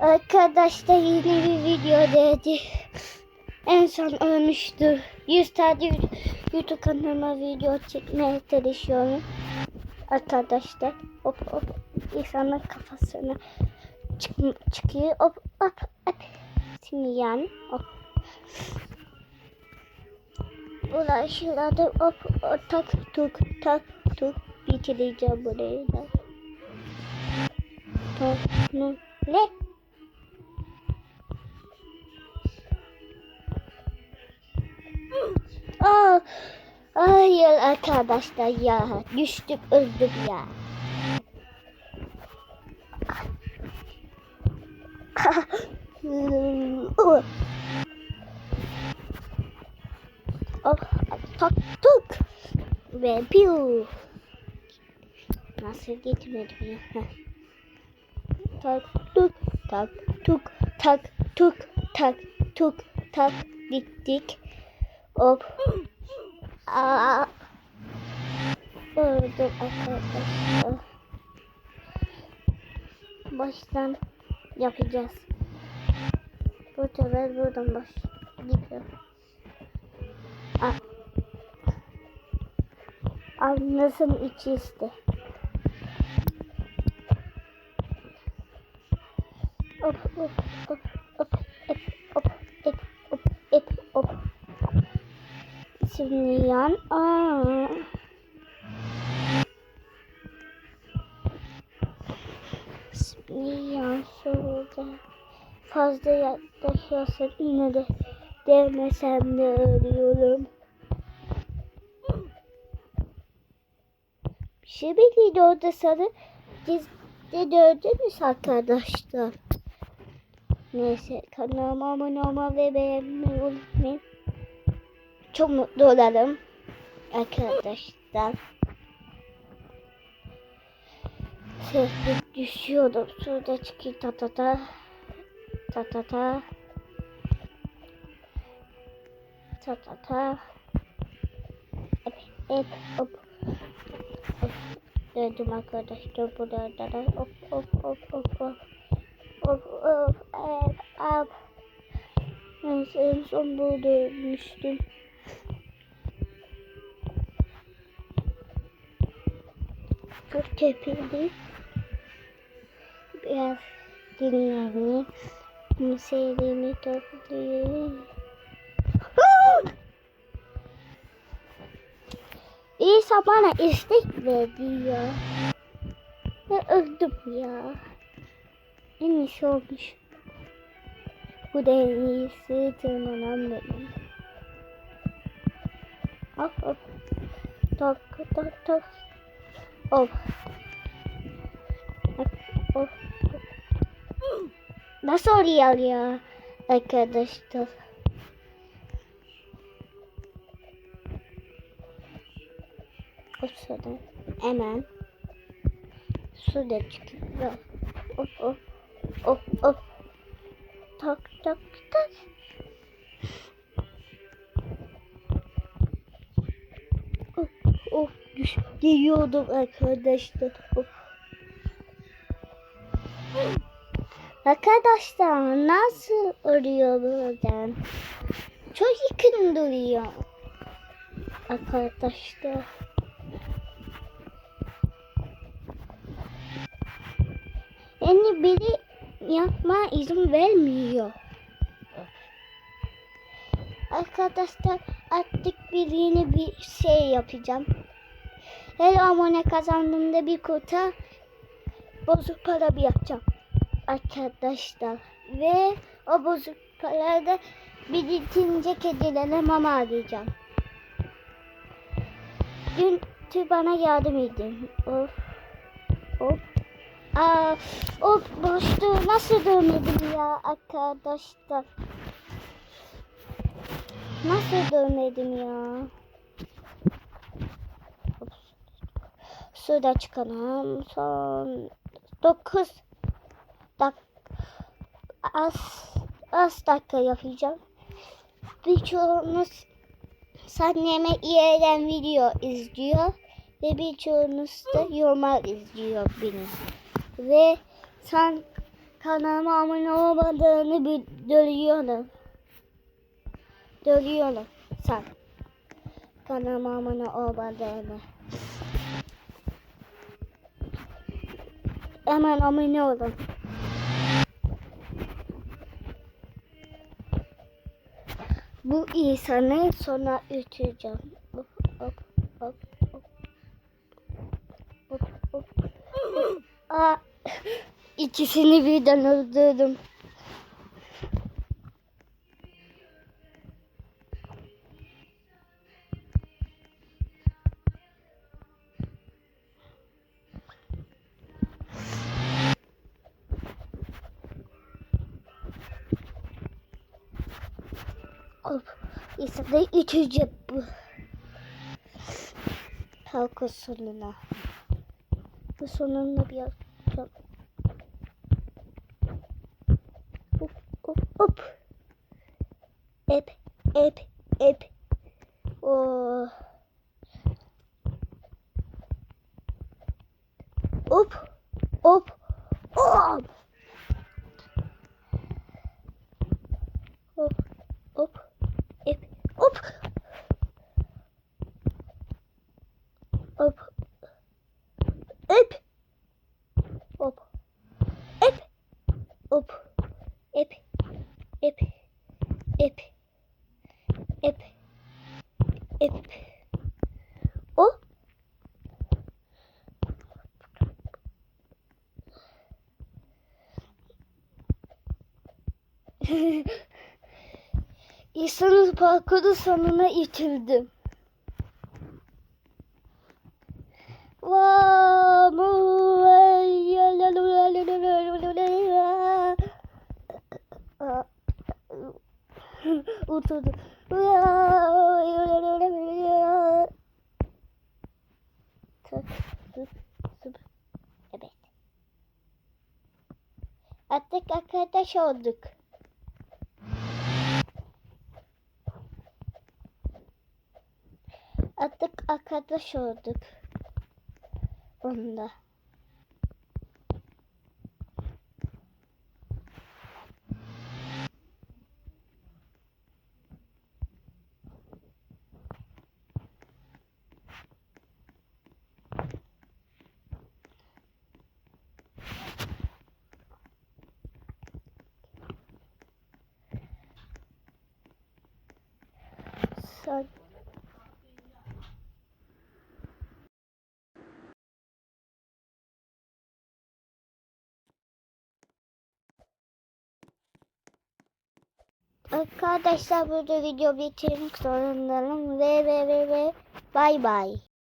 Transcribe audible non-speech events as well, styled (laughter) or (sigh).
Arkadaşlar yeni bir video dedi. En son ölmüştü. 100 tane YouTube kanalıma video çekmeye çalışıyorum. Arkadaşlar hop hop insanın kafasına çık çıkıyor hop hop hop. Şimdi yani hop. Ulaşıladı hop hop tak tuk tak tuk bitireceğim burayı da. Tak ne? Aa, hayır arkadaşlar ya. Düştük öldük ya. (laughs) Oh, taktık. Ve piu. Nasıl gitmedi? tak tuk tak tuk tak tuk tak tuk tak dik dik Hop. Aa. Öldüm arkadaşlar. Baştan yapacağız. Bu sefer buradan baş gidiyor. Aa. Anlasın içi işte. Hop hop hop Şimdi yan. Aa. Şimdi yan şurada. Fazla yaklaşıyorsam yine de değmesem de ölüyorum. Bir şey bekliydi orada sarı. Gizli gördünüz arkadaşlar. Neyse kanalıma abone olma ve beğenmeyi unutmayın çok mutlu olalım arkadaşlar. Sesli düşüyordum. Şurada çıkayım tatata. Tatata. Tatata. Evet, evet, hop. hop. Gördüm arkadaşlar buralarda da. Hop, hop, hop, hop, hop. Hop, hop, evet, hop. Ben en son burada ölmüştüm. Çok tepindi. Biraz dinleneyim. Sevdiğimi toplayayım. İsa bana istek verdi ya. Ve öldüm ya. En iyisi olmuş. Bu da en iyisi tırmanan benim. Hop hop. Tak tak tak. Of. Of. Nasıl oluyor ya arkadaşlar? O sırada hemen su da çıkıyor. Of of of of. Tak tak tak. Geliyordum arkadaşlar. Arkadaşlar nasıl oluyor buradan? Çok yakın duruyor. Arkadaşlar. Yani biri yapma izin vermiyor. Arkadaşlar artık bir bir şey yapacağım. Her abone kazandığımda bir kutu bozuk para bir yapacağım. Arkadaşlar. Ve o bozuk parada birikince kedilere mama arayacağım. Dün tü bana yardım edin. Of. Of. Aa, o boşluğu nasıl dövmedim ya arkadaşlar. Nasıl dövmedim ya? Suda çıkalım. Son 9 dak az az dakika yapacağım. Birçoğunuz anneme yerden video izliyor ve birçoğunuz da yorumlar izliyor beni. Ve sen kanalıma abone olmadığını bir. Dövüyorum sen. Kanalıma abone olmadığını. Hemen abone olun. Bu insanı sonra üteceğim. Hop hop hop hop. Hop hop. Aa, ikisini birden öldürdüm. Hop. İnsanı üteceğim bu. Halka sonuna. Bu sonunda bir yapacağım. Hop hop hop. Ep ep ep. Oh. Hop hop hop. Hop hop ep hop. Hop. Ep. Hop. Ep. Hop. Ep. Ep. Ep. Ep. Ep. O. (laughs) İnsanın parkuru sonuna itildim. Oturdu. Evet. Artık arkadaş olduk. Artık arkadaş olduk. Onda. Sen Arkadaşlar burada video bitirmek zorundayım ve ve ve ve bay bay.